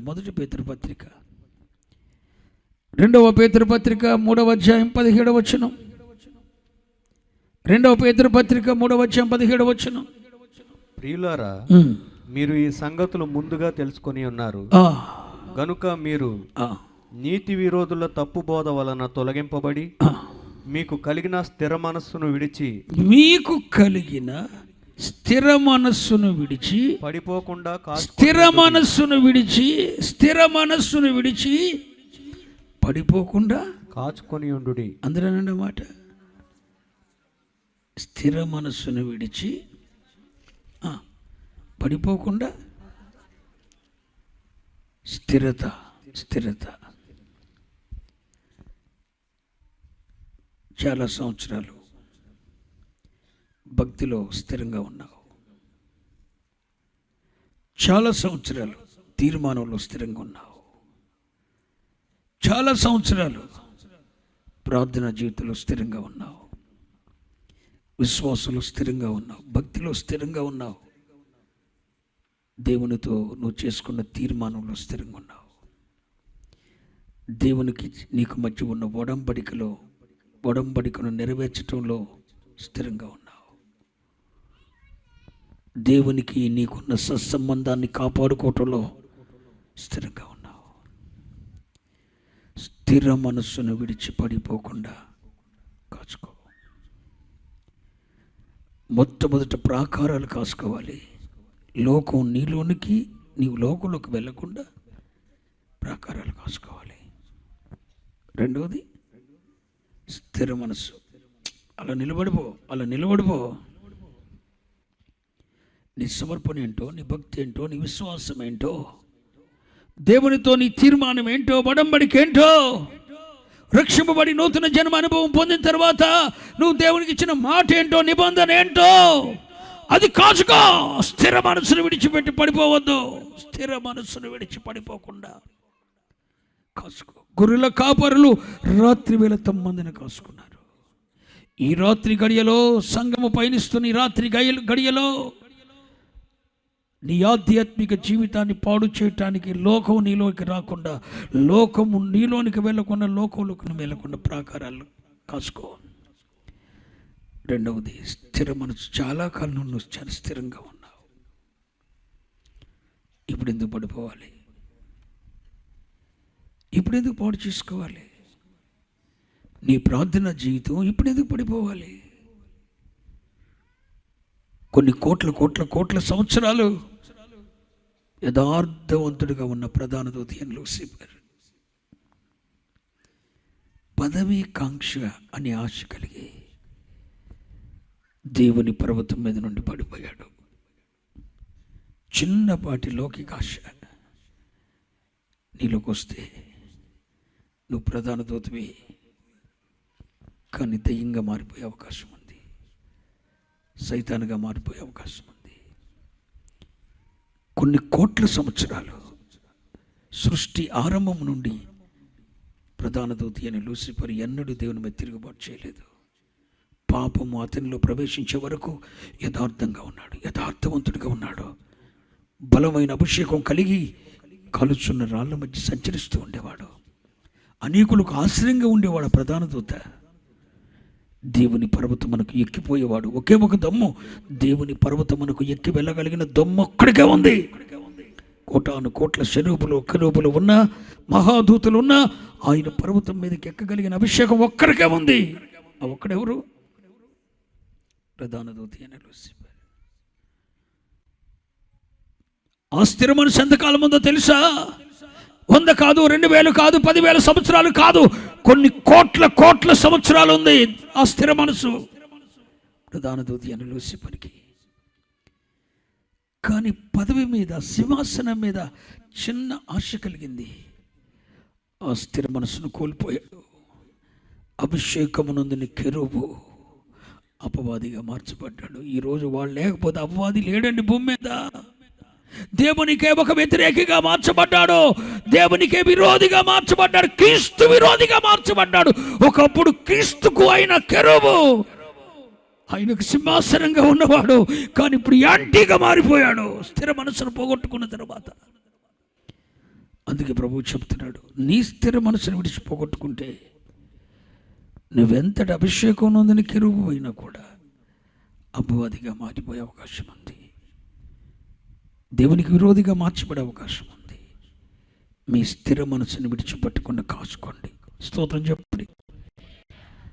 మొదటి పేతురు పత్రిక. రెండవ పేతురు పత్రిక మూడవ అధ్యాయం పదిహేడవ వచనం. రెండవ పేతురు పత్రిక మూడవ అధ్యాయం పదిహేడవ వచనం. ప్రియులారా. మీరు ఈ సంగతులు ముందుగా తెలుసుకొని ఉన్నారు. గనుక మీరు ఆ, నీతి విరోధుల తప్పు బోధ వలన తొలగింపబడి. మీకు కలిగిన స్థిర మనస్సును విడిచి మీకు కలిగిన స్థిర మనస్సును విడిచి పడిపోకుండా స్థిర మనస్సును విడిచి స్థిర మనస్సును విడిచి పడిపోకుండా కాచుకొని ఉండు అందరనండి మాట. స్థిర మనస్సును విడిచి పడిపోకుండా స్థిరత స్థిరత. చాలా సంవత్సరాలు భక్తిలో స్థిరంగా ఉన్నావు. చాలా సంవత్సరాలు తీర్మానంలో స్థిరంగా ఉన్నావు. చాలా సంవత్సరాలు ప్రార్థన జీవితంలో స్థిరంగా ఉన్నావు. విశ్వాసంలో స్థిరంగా ఉన్నావు. భక్తిలో స్థిరంగా ఉన్నావు. దేవునితో నువ్వు చేసుకున్న తీర్మానంలో స్థిరంగా ఉన్నావు. దేవునికి నీకు మధ్య ఉన్న ఒడంబడికలో ఒడంబడికను నెరవేర్చడంలో స్థిరంగా ఉన్నావు. దేవునికి నీకున్న సత్సంబంధాన్ని కాపాడుకోవటంలో స్థిరంగా ఉన్నావు. స్థిర మనస్సును విడిచి పడిపోకుండా కాచుకో. మొట్టమొదట ప్రాకారాలు కాసుకోవాలి లోకం నీలోనికి నీవు లోకంలోకి వెళ్ళకుండా ప్రాకారాలు కాసుకోవాలి రెండవది స్థిర మనస్సు. అలా నిలబడిపో అలా నిలబడిపో. నీ సమర్పణ ఏంటో నీ భక్తి ఏంటో నీ విశ్వాసం ఏంటో దేవునితో నీ తీర్మానం ఏంటో వడంబడికేంటో ఏంటో రక్షింపబడి నూతన జన్మ అనుభవం పొందిన తర్వాత నువ్వు దేవునికి ఇచ్చిన మాట ఏంటో నిబంధన ఏంటో అది కాచుకో. స్థిర మనసును విడిచిపెట్టి పడిపోవద్దు. స్థిర మనసును విడిచి పడిపోకుండా కాసుకో గొర్రెల కాపరులు రాత్రి వేళ తమ్మందిని కాసుకున్నారు ఈ రాత్రి గడియలో సంగము పయనిస్తున్న ఈ రాత్రి గడియలు గడియలో నీ ఆధ్యాత్మిక జీవితాన్ని పాడు చేయటానికి లోకం నీలోకి రాకుండా లోకము నీలోనికి వెళ్ళకుండా లోకంలోకి వెళ్ళకుండా ప్రాకారాలు కాసుకో. రెండవది స్థిర మనసు. చాలా కాలం నువ్వు చాలా స్థిరంగా ఉన్నావు. ఇప్పుడు ఎందుకు పడిపోవాలి? ఇప్పుడు ఎందుకు పాడు చేసుకోవాలి? నీ ప్రార్థన జీవితం ఇప్పుడు ఎందుకు పడిపోవాలి? కొన్ని కోట్ల కోట్ల కోట్ల సంవత్సరాలు యథార్థవంతుడిగా ఉన్న ప్రధాన దూతి లూసిఫర్ పదవీ కాంక్ష అనే ఆశ కలిగి దేవుని పర్వతం మీద నుండి పడిపోయాడు. చిన్నపాటి లౌకిక ఆశ నీలోకి వస్తే నువ్వు ప్రధాన దూతవి. కానీ దయ్యంగా మారిపోయే అవకాశం ఉంది. సైతానుగా మారిపోయే అవకాశం ఉంది కొన్ని కోట్ల సంవత్సరాలు సృష్టి ఆరంభం నుండి ప్రధాన దూతి అని లూసిఫర్ ఎన్నడూ దేవుని మీద తిరుగుబాటు చేయలేదు. పాపము అతనిలో ప్రవేశించే వరకు యథార్థంగా ఉన్నాడు యథార్థవంతుడిగా ఉన్నాడు. బలమైన అభిషేకం కలిగి కలుచున్న రాళ్ళ మధ్య సంచరిస్తూ ఉండేవాడు. అనేకులకు ఆశ్రయంగా ఉండేవాడు ప్రధాన దూత. దేవుని పర్వతమునకు ఎక్కిపోయేవాడు. ఒకే ఒక దమ్ము. దేవుని పర్వతమునకు ఎక్కి వెళ్ళగలిగిన దమ్ము ఒక్కడికే ఉంది. కోటాను కోట్ల శరూపులు కరూపులు ఉన్న మహాదూతులు ఉన్న ఆయన పర్వతం మీదకి ఎక్కగలిగిన అభిషేకం ఒక్కడికే ఉంది. ఆ ఒక్కడెవరు? ప్రధాన దూతి అని ఆ స్థిర మనసు ఎంతకాలం ఉందో తెలుసా? వంద కాదు రెండు వేలు కాదు పదివేల సంవత్సరాలు కాదు. కొన్ని కోట్ల కోట్ల సంవత్సరాలు ఉంది. ఆ స్థిర మనసు. ప్రధాన దూతి అని లూసిఫర్కి. కానీ పదవి మీద సింహాసనం మీద చిన్న ఆశ కలిగింది. ఆ స్థిర మనసును కోల్పోయాడు. అభిషేకమునందుని కెరువు అపవాదిగా మార్చబడ్డాడు. ఈరోజు వాళ్ళు లేకపోతే అపవాది లేడండి భూమి మీద. దేవునికే ఒక వ్యతిరేకిగా మార్చబడ్డాడు. దేవునికి విరోధిగా మార్చబడ్డాడు. క్రీస్తు విరోధిగా మార్చబడ్డాడు. ఒకప్పుడు క్రీస్తుకు ఆయన కెరువు ఆయనకు సింహాసనంగా ఉన్నవాడు కానీ ఇప్పుడు యాంటీగా మారిపోయాడు. స్థిర మనసును పోగొట్టుకున్న తర్వాత. అందుకే ప్రభువు చెప్తున్నాడు నీ స్థిర మనసును విడిచి పోగొట్టుకుంటే నువ్వెంతటి అభిషేకం నొందని కెరువు అయినా కూడా అపవాదిగా మారిపోయే అవకాశం ఉంది. దేవునికి విరోధిగా మార్చబడే అవకాశం మీ స్థిర మనసును విడిచిపెట్టకుండా కాచుకోండి. స్తోత్రం చెప్పండి.